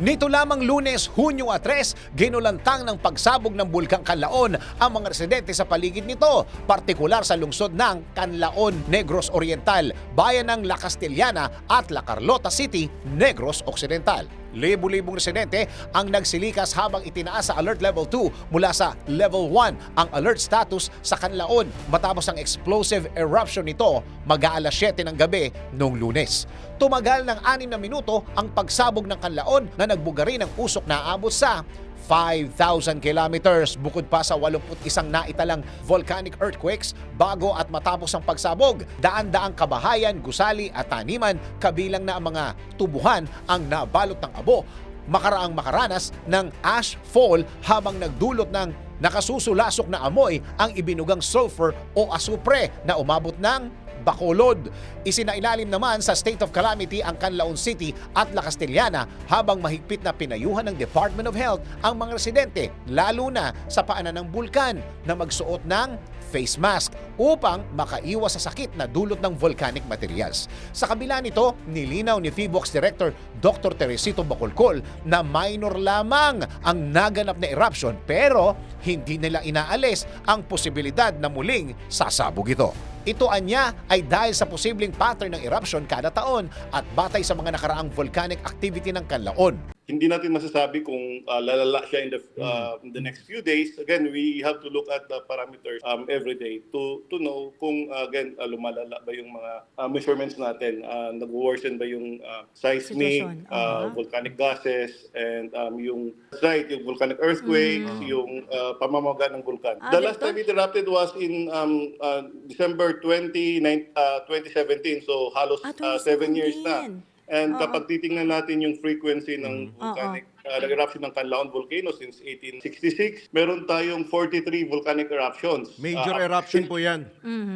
Nito lamang lunes, Hunyo 3, ginulantang ng pagsabog ng Bulkang Kanlaon ang mga residente sa paligid nito, partikular sa lungsod ng Kanlaon, Negros Oriental, bayan ng La Castellana at La Carlota City, Negros Occidental. Libo-libong residente ang nagsilikas habang itinaas sa Alert Level 2 mula sa Level 1 ang alert status sa Kanlaon matapos ang explosive eruption nito mag-aalas 7 ng gabi noong lunes. Tumagal ng 6 na minuto ang pagsabog ng Kanlaon na nagbugari ng usok na aabot sa 5,000 kilometers bukod pa sa 81 naitalang volcanic earthquakes bago at matapos ang pagsabog. Daan-daang kabahayan, gusali at taniman kabilang na ang mga tubuhan ang nabalot ng abo makaraang makaranas ng ash fall habang nagdulot ng nakasusulasok na amoy ang ibinugang sulfur o asupre na umabot ng Bacolod. Isinailalim naman sa state of calamity ang Canlaon City at La Castellana habang mahigpit na pinayuhan ng Department of Health ang mga residente lalo na sa paanan ng bulkan na magsuot ng face mask upang makaiwas sa sakit na dulot ng volcanic materials. Sa kabila nito, nilinaw ni FIBOX Director Dr. Teresito Bacolcol na minor lamang ang naganap na eruption pero hindi nila inaalis ang posibilidad na muling sasabog ito. Ito anya ay dahil sa posibleng pattern ng eruption kada taon at batay sa mga nakaraang volcanic activity ng Kanlaon. Hindi natin masasabi kung uh, lalala siya in the uh, in the next few days. Again, we have to look at the parameters um, every day to to know kung uh, again uh, lumalala ba yung mga uh, measurements natin, uh, nag-worsen ba yung uh, seismic, uh, aha. volcanic gases and um, yung right, yung volcanic earthquakes, yung uh, pamamaga ng vulkan. Ah, the last time it erupted was in um, uh, December 20, uh, 2017. So halos Ah, uh, seven years 2017. na. And Oo. kapag titingnan natin yung frequency ng volcanic uh, eruption ng Canlaon volcano since 1866, meron tayong 43 volcanic eruptions. Major Uh, eruption po yan.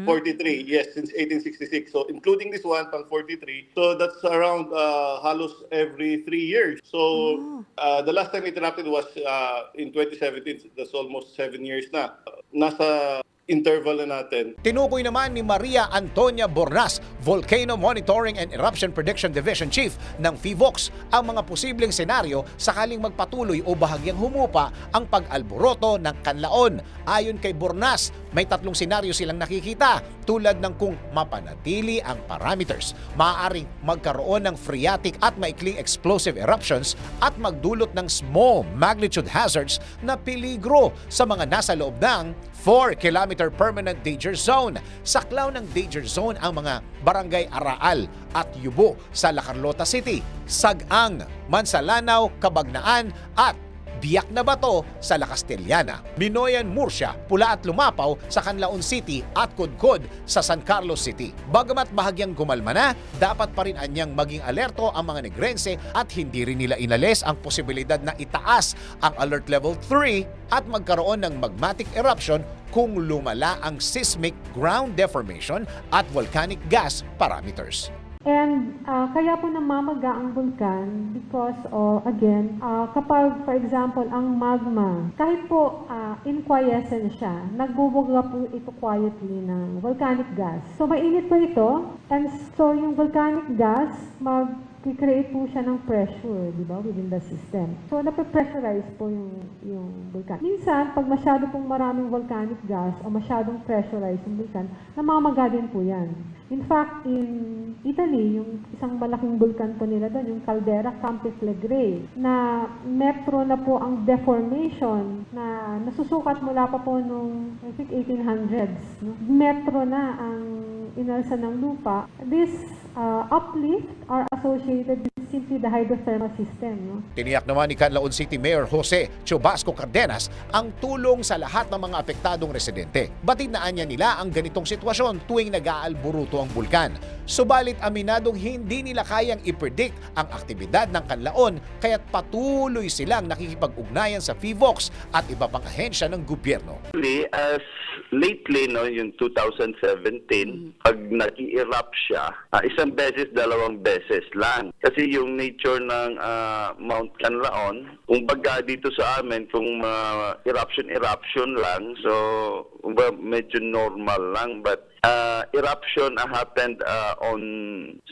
43, yes, since 1866. So including this one, pang 43. So that's around uh, halos every three years. So uh, the last time it erupted was uh, in 2017. That's almost seven years na. Nasa interval na natin. Tinukoy naman ni Maria Antonia Bornas, Volcano Monitoring and Eruption Prediction Division Chief ng FIVOX, ang mga posibleng senaryo sakaling magpatuloy o bahagyang humupa ang pag-alboroto ng kanlaon. Ayon kay Bornas, may tatlong senaryo silang nakikita tulad ng kung mapanatili ang parameters, maaaring magkaroon ng phreatic at maikling explosive eruptions at magdulot ng small magnitude hazards na peligro sa mga nasa loob ng 4 kilometer permanent danger zone. Saklaw ng danger zone ang mga barangay Araal at Yubo sa La Carlota City, Sagang, Mansalanaw, Kabagnaan at Biyak na Bato sa La Castellana, Minoyan Murcia, Pula at Lumapaw sa Canlaon City at Kudkod sa San Carlos City. Bagamat bahagyang gumalma na, dapat pa rin anyang maging alerto ang mga negrense at hindi rin nila inalis ang posibilidad na itaas ang Alert Level 3 at magkaroon ng magmatic eruption kung lumala ang seismic ground deformation at volcanic gas parameters. And ah, kaya po namamaga ang bulkan because of, again, ah, kapag, for example, ang magma, kahit po ah, in quiescence siya, nagbubuga po ito quietly ng volcanic gas. So, mainit po ito, and so yung volcanic gas, mag create po siya ng pressure, di ba, within the system. So, nape-pressurize po yung, yung vulkan. Minsan, pag masyado pong maraming volcanic gas o masyadong pressurized yung vulkan, namamaga din po yan. In fact, in Italy, yung isang malaking bulkan po nila doon, yung Caldera Campiflegrei, na metro na po ang deformation na nasusukat mula pa po nung, I think, 1800s. No? Metro na ang inalsa ng lupa. This uh, uplift are associated with simply the hydrothermal system. No? Tiniyak naman ni Canlaon City Mayor Jose Chubasco Cardenas ang tulong sa lahat ng mga apektadong residente. Batid na anya nila ang ganitong sitwasyon tuwing nag-aalburuto ang bulkan. Subalit aminadong hindi nila kayang i-predict ang aktibidad ng Canlaon kaya't patuloy silang nakikipag-ugnayan sa FIVOX at iba pang ahensya ng gobyerno. As lately, no, yung 2017, pag nag-erupt siya, ah, isang beses, dalawang beses lang. Kasi yung nature ng ah, Mount Canlaon, kung baga dito sa amin, kung ah, eruption-eruption lang, so kumbaga medyo normal lang. But ah, eruption ah, happened ah, on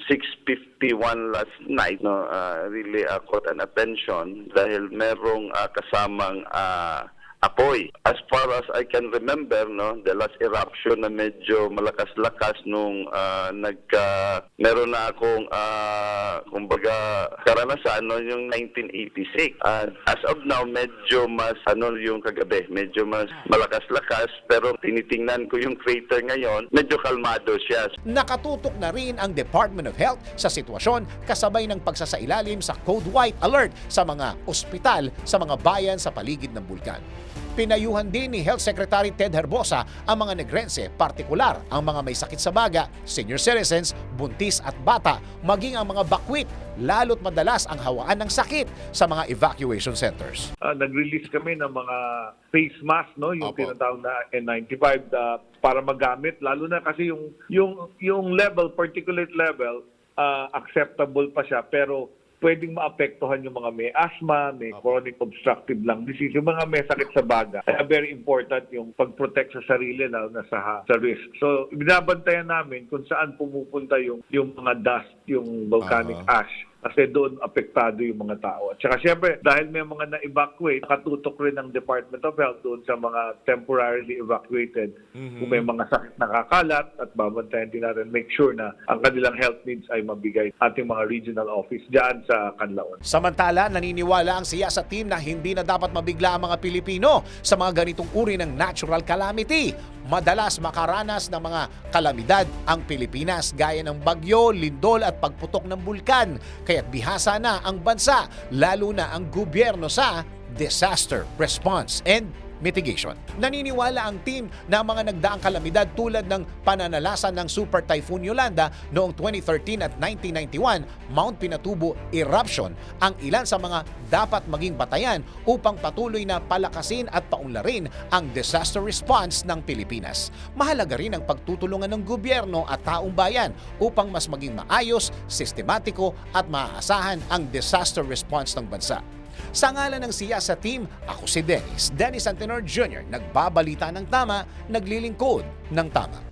6.51 last night. No, ah, really uh, caught an attention dahil merong ah, kasamang ah, apoy. As far as I can remember, no, the last eruption na medyo malakas-lakas nung ah, nagka meron na akong ah, kumbaga karanasan no yung 1986. And as of now medyo mas ano yung kagabi, medyo mas malakas-lakas pero tinitingnan ko yung crater ngayon, medyo kalmado siya. Nakatutok na rin ang Department of Health sa sitwasyon kasabay ng pagsasailalim sa Code White Alert sa mga ospital sa mga bayan sa paligid ng bulkan. Pinayuhan din ni Health Secretary Ted Herbosa ang mga negrense, partikular ang mga may sakit sa baga, senior citizens, buntis at bata, maging ang mga bakwit, lalo't madalas ang hawaan ng sakit sa mga evacuation centers. Ah, nag-release kami ng mga face mask no yung Opo. tinatawag na N95 ah, para magamit lalo na kasi yung yung yung level particulate level ah, acceptable pa siya pero pwedeng maapektuhan yung mga may asthma, may chronic obstructive lung disease, yung mga may sakit sa baga. Kaya very important yung pag-protect sa sarili lalo na sa, sa risk. So, binabantayan namin kung saan pumupunta yung, yung mga dust, yung volcanic ash kasi doon apektado yung mga tao. At saka siyempre, dahil may mga na-evacuate, nakatutok rin ng Department of Health doon sa mga temporarily evacuated kung may mga sakit nakakalat at babantayan din natin make sure na ang kanilang health needs ay mabigay ating mga regional office dyan sa Canlaon. Samantala, naniniwala ang siya sa team na hindi na dapat mabigla ang mga Pilipino sa mga ganitong uri ng natural calamity. Madalas makaranas ng mga kalamidad ang Pilipinas gaya ng bagyo, lindol at pagputok ng bulkan. Kaya't bihasa na ang bansa, lalo na ang gobyerno sa disaster response and mitigation. Naniniwala ang team na mga nagdaang kalamidad tulad ng pananalasan ng Super Typhoon Yolanda noong 2013 at 1991, Mount Pinatubo eruption ang ilan sa mga dapat maging batayan upang patuloy na palakasin at paunlarin ang disaster response ng Pilipinas. Mahalaga rin ang pagtutulungan ng gobyerno at taong bayan upang mas maging maayos, sistematiko at maaasahan ang disaster response ng bansa. Sa ngalan ng siya sa team, ako si Dennis, Dennis Antenor Jr., nagbabalita ng tama, naglilingkod ng tama.